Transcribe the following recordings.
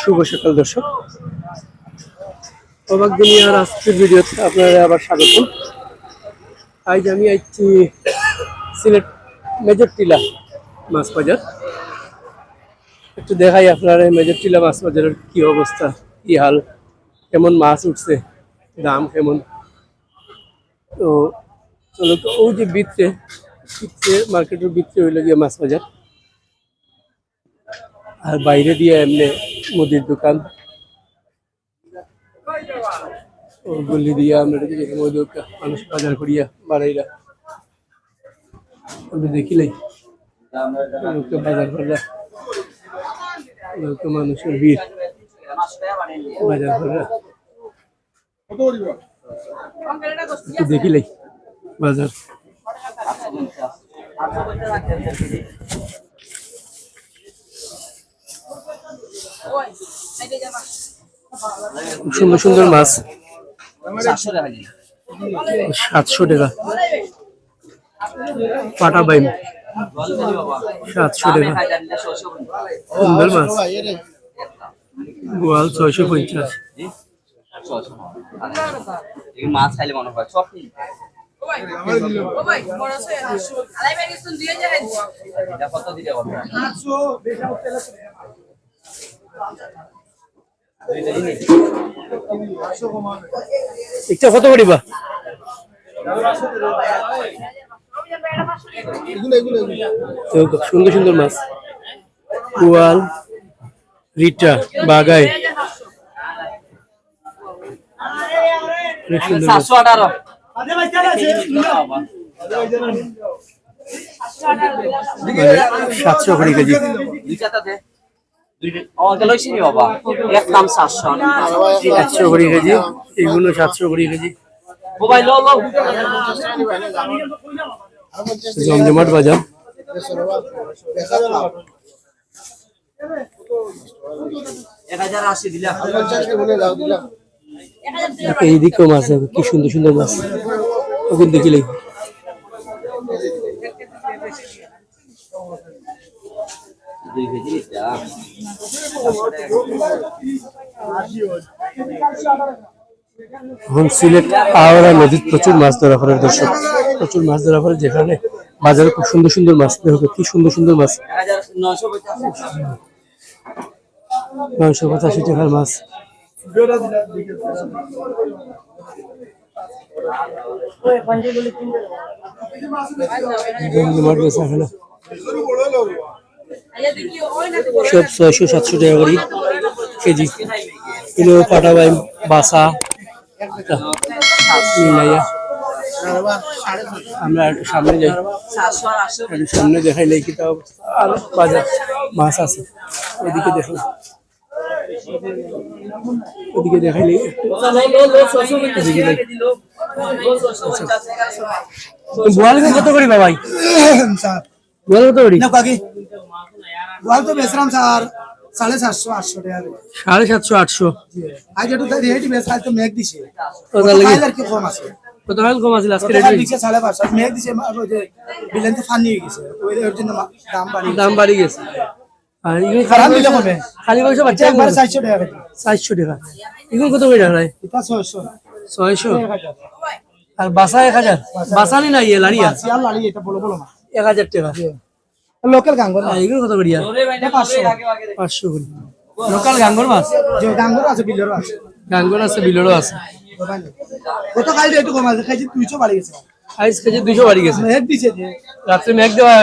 শুভ সকাল, দর্শক। অবাক দুনিয়ার আজকের ভিডিওতে আপনারা আবার স্বাগত আজ আমি আইছি সিলেট মেজর টিলা মাছ বাজার। একটু দেখাই আপনারা মেজর টিলা মাছ বাজারের কি অবস্থা, কি হাল, কেমন মাছ উঠছে, দাম কেমন। তো চলো তো, ওই যে বিত্রে বিত্রে, মার্কেটের বিত্রে হইল গিয়ে মাছ বাজার। আর বাইরে দিয়ে এমনি মুদির দোকান। ওগুলি দিয়ে আমরা মানুষ বাজার করিয়া বাড়াইরা। আমরা দেখিলাই লোকে বাজার করা লোকে মানুষের ভিড়। বাজার করা একটু দেখিলাই বাজার খুব সুন্দর সুন্দর মাছ। সাতশো টাকা। পাটা বাইম। সাতশো টাকা। সুন্দর মাছ। গোয়াল ছয়শো পঞ্চাশ। মাছ খাইলে মনে হয় একটা কত করিবা সুন্দর সুন্দর মাছ। গোয়াল রিটা বাগাই। সাতশো করে কেজি। সাতশো করে কেজি এগুলো সাতশো করে কেজি মোবাইল লো লো জমজমাট বাজার এইদিকেও মাছ কি সুন্দর সুন্দর মাছ। ওখানে দেখিলে দুই কেজি এখন সিলেট আওয়ারা নদীর প্রচুর মাছ ধরা পড়ে দর্শক প্রচুর মাছ ধরা পড়ে যেখানে বাজারে খুব সুন্দর সুন্দর মাছ দেখো কি সুন্দর সুন্দর মাছ? নয়শো পঁচাশি টাকার মাছ। জমজমাট বেচা এখানে সব ছয়শো সাতশো টাকা করে কেজি। কিলো পাটা বাই বাসা। আমরা একটু সামনে যাই। একটু সামনে দেখাইলে কি তা অবস্থা। আর বাজার মাছ আছে। ওইদিকে দেখো। ওদিকে দেখাইলে ওদিকে কত করি বাবাই? বোয়াল কত করি? ওয়াল তো বেচলাম স্যার সাড়ে সাতশো আটশো টাকা সাড়ে সাতশো আটশো। আজ একটু রেট বেশ কাল তো মেঘ দিছে। ওটা লাগে কাল আর কি কম আছে? কত হাল কম আছে? আজকে রেট দিচ্ছে সাড়ে পাঁচশো মেঘ দিছে যে বিলেন তো ফানি হয়ে গেছে ওই জন্য দাম বাড়ি দাম বাড়ি গেছে। আর এগুলো খারাপ দিলে কমে। খালি পয়সা বাচ্চা একবারে চারশো টাকা কেজি চারশো টাকা। এগুলো কত করে টাকা এটা ছয়শো। ছয়শো? আর বাসা এক হাজার? বাসালি না ইয়ে লাড়িয়া এটা বলো বলো না এক হাজার টাকা। লোকাল গাঙ্গর আর এগুলো কত করিয়া? এটা পাঁচশো। পাঁচশো করি লোকাল গাঙ্গর মাছ যে গাঙ্গর আছে বিলেরও আছে। গাঙ্গর আছে বিলেরও আছে। কত একটু কম আছে খাইছি দুইশো বাড়ি গেছে। আইস কেজি দুইশো বাড়ি গেছে। মেঘ দিছে যে। রাত্রে মেঘ দেওয়া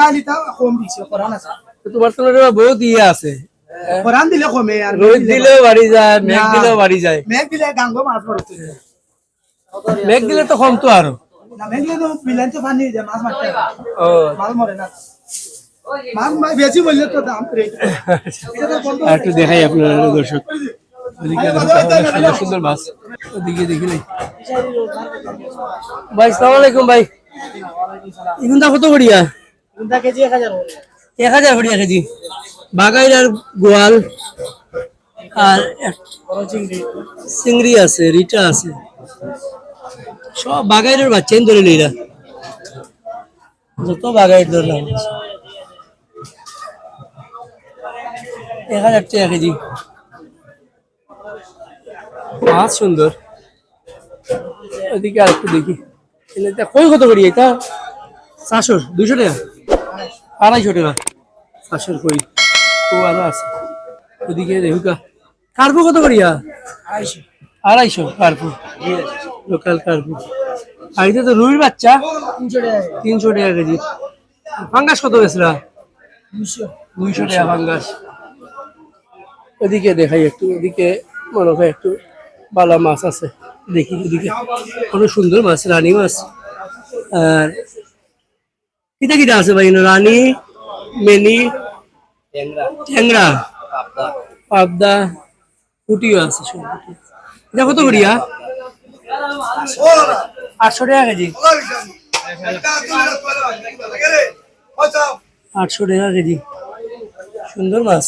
কাল এটা কম দিছে কোরআন আছে। তো তোমার তো বহুত ইয়ে আছে। কোরআন দিলে কমে আর রোদ দিলেও বাড়ি যায় মেঘ দিলেও বাড়ি যায়। মেঘ দিলে গাঙ্গর মাছ পড়তে মেঘ দিলে তো কম তো আরও। না মেঘ তো বিলেন তো যায় মাছ মারতে ও। মাল মরে না। মাছ মা- বেশি বললে তো দাম রেট এটা তো বন্ধ আর একটু দেখাই আপনারা দর্শক। সুন্দর সুন্দর মাছ। ওদিকে দেখিলে ভাই সালাম আলাইকুম ভাই। কত করিয়া কেজি এক হাজার এক হাজার করিয়া কেজি। বাগাইর আর গোয়াল আর চিংড়ি আছে রিটা আছে। সব বাগাইরের বাচ্চাই ধরে লইরা যত বাগাইর ধরলাম এক হাজার টাকা কেজি। মাছ সুন্দর। ওদিকে আর একটু দেখি কই কত করি এটা? চারশো দুইশো টাকা? আড়াইশো টাকা। চারশোর কই? ও আরও আছে। ওদিকে দেখুকা কার্পু কত করিয়া আড়াইশো। আড়াইশো কার্পু। লোকাল কার্পু আর এটা তো রুইর বাচ্চা তিনশো টাকা কেজি। ফাঙ্গাস কত বেসরা দুইশো। টাকা ফাঙ্গাস। ওদিকে দেখাই একটু ওদিকে মনে হয় একটু ভালো মাছ আছে। দেখি ওদিকে কত সুন্দর মাছ রানী মাছ। আর কিটা কিটা আছে ভাই? রানী মেনি ট্যাংরা। পাবদা। পুটিও আছে সব। এটা কত করিয়া? আটশো টাকা কেজি। আটশো টাকা কেজি। সুন্দর মাছ।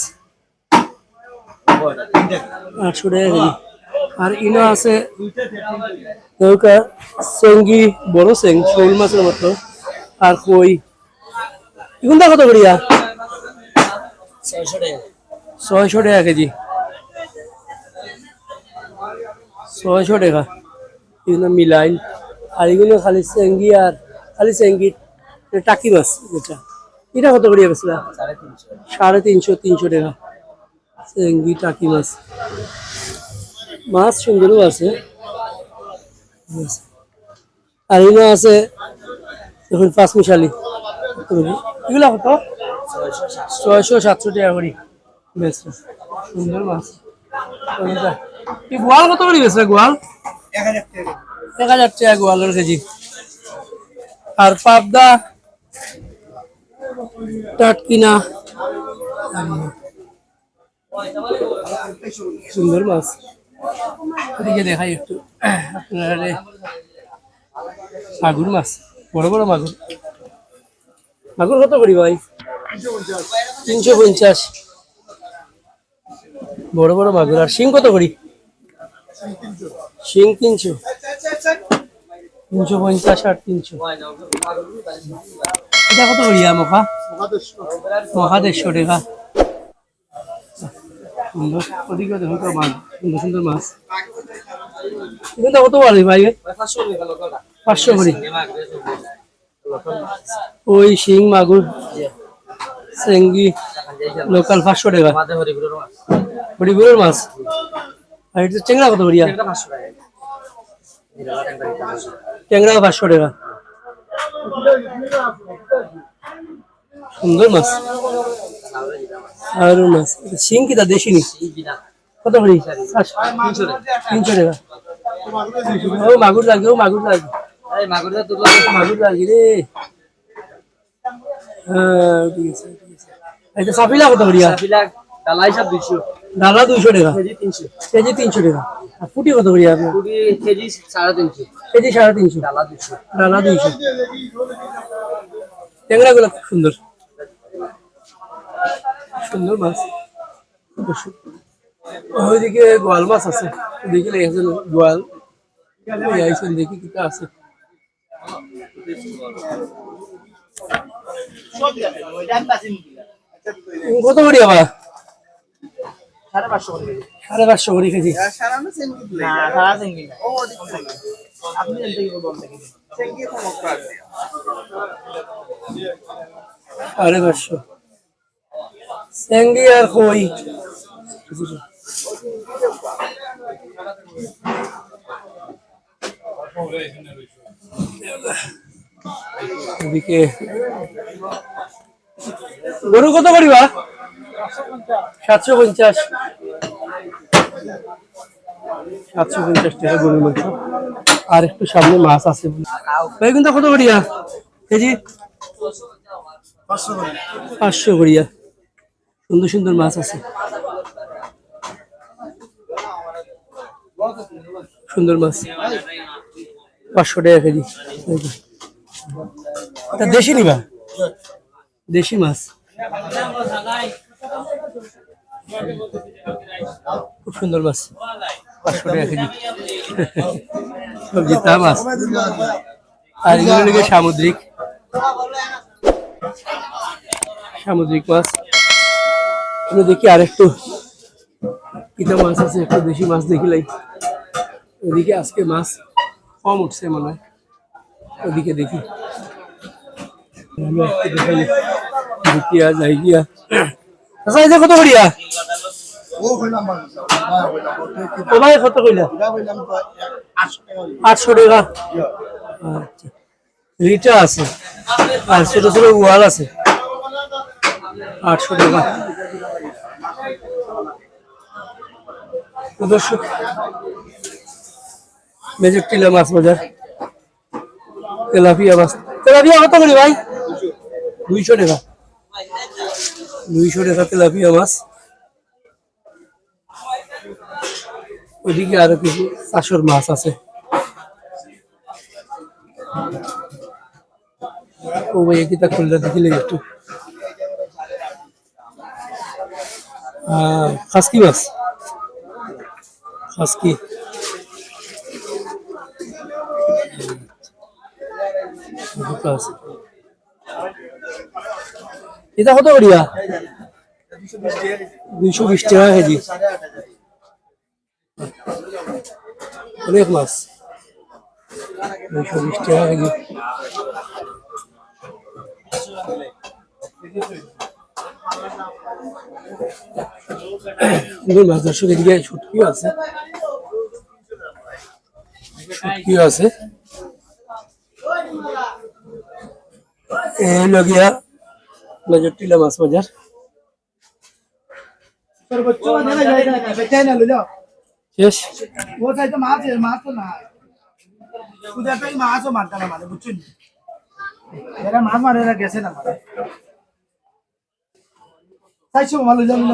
আটশো টাকা কেজি। আর ইনো আছে নৌকা, চেঙ্গি, বড় চেং, শোল মাছের মতো। আর কই। এগুনটা কত করিয়া ছয়শো টাকা ছয়শো টাকা কেজি। ছয়শো টাকা। এগুলো মিলাইন আর এগুলো খালি চেঙ্গি আর খালি চেঙ্গি টাকি মাছ এটা। এটা কত করিয়া বেসলা সাড়ে তিনশো তিনশো টাকা। চেঙ্গি, টাকি মাছ। মাছ সুন্দরও আছে। আর এগুলো আছে, দেখুন পাঁচ মিশালি এগুলো কত? ছয়শো, সাতশো টাকা করি। বেশ বেশ। সুন্দর মাছ। গোয়াল কত করি বেশ গোয়াল? এক হাজার টাকা গোয়ালের কেজি আর পাবদা, টাটকিনা। সুন্দর মাছ। এদিকে দেখাই একটু। আপনার মাগুর মাছ। বড় বড় মাগুর। মাগুর কত করি ভাই? তিনশো পঞ্চাশ। বড় বড় মাগুর। আর শিং কত করি? শিং তিনশো। তিনশো পঞ্চাশ আর তিনশো। এটা কত করি মখা মখা দেড়শো টাকা সুন্দর। সুন্দর মাছ। কত ভাই? পাঁচশো শিং, মাগুর লোকাল পাঁচশো টাকা। বড় মাছ। আর এটা চেংড়া কত করিয়া ট্যাংরা পাঁচশো টাকা। সুন্দর মাছ। আর মাছ। শিং কিটা দেশি নি কত করি। তিনশো টাকা। ও মাগুর লাগে ও মাগুর লাগে। তো মাগুর লাগে রে। হ্যাঁ ঠিক আছে এটা সাপিলা কত করিয়া বিলাক ডালাই সব দুইশো। ডালা দুইশো টাকা। কেজি তিনশো। টাকা। আর ফুটি কত করিয়া আপনার কুড়ি কেজি সাড়ে তিনশো। কেজি সাড়ে তিনশো। ডালা দুইশো। ডালা দুইশো। ট্যাংরা গুলো খুব সুন্দর। সুন্দর মাছ। ওইদিকে গোয়াল মাছ আছে। ওইদিকে লেগেছে গোয়াল। আইসেন দেখি কি আছে। কত করি আবার? সাড়ে পাঁচশো করে সাড়ে পাঁচশো করে কেজি। সাড়ে পাঁচশো। আর কই? এদিকে। গরু কত করিবা সাতশো পঞ্চাশ। সাতশো পঞ্চাশ টাকা গরুর মাংস। আর একটু সামনে মাছ আছে। বেগুনটা কত করিয়া কেজি পাঁচশো করিয়া সুন্দর সুন্দর মাছ আছে। সুন্দর মাছ। পাঁচশো টাকা কেজি। এটা দেশি নিবা? দেশি মাছ। খুব সুন্দর মাছ। মাছ সামুদ্রিক। সামুদ্রিক মাছ। দেখি আর একটু কিতা মাছ আছে, একটু বেশি মাছ দেখিলাই ওদিকে আজকে মাছ কম উঠছে মনে হয়। ওদিকে দেখি। কত করিয়া? ও কত কইলা? এটা হইলাম তো 800 টাকা হইল। আটশো টাকা। আচ্ছা। রিটা আছে। আর ছোট ছোট ওয়াল আছে। আটশো টাকা। টিলা মাছ তেলাপিয়া মাছ। তেলাপিয়া করি ভাই? দুইশো টাকা। দুইশো টাকা তেলাপিয়া মাছ। ওইদিকে আরও কিছু চাষর মাছ আছে। ও ভাই কিতা খুললে দেখিলে একটু। খাসকি মাছ? খাসকি। এটা কত করিয়া? দুইশো বিশ টাকা কেজি। অনেক মাছ দুইশো বিশ টাকা কেজি সুন্দর মাছ দর্শক এদিকে শুটকিও আছে শুটকিও আছে এই লগিয়া বাজার টিলা মাছ বাজার শেষ ও চাইতো মাছ, এর মাছ তো না কুদা পেই মাছও মারতে না মানে বুঝছেন? এরা মাছ মারে, এরা গেছে না মানে চাইছো মালু জানি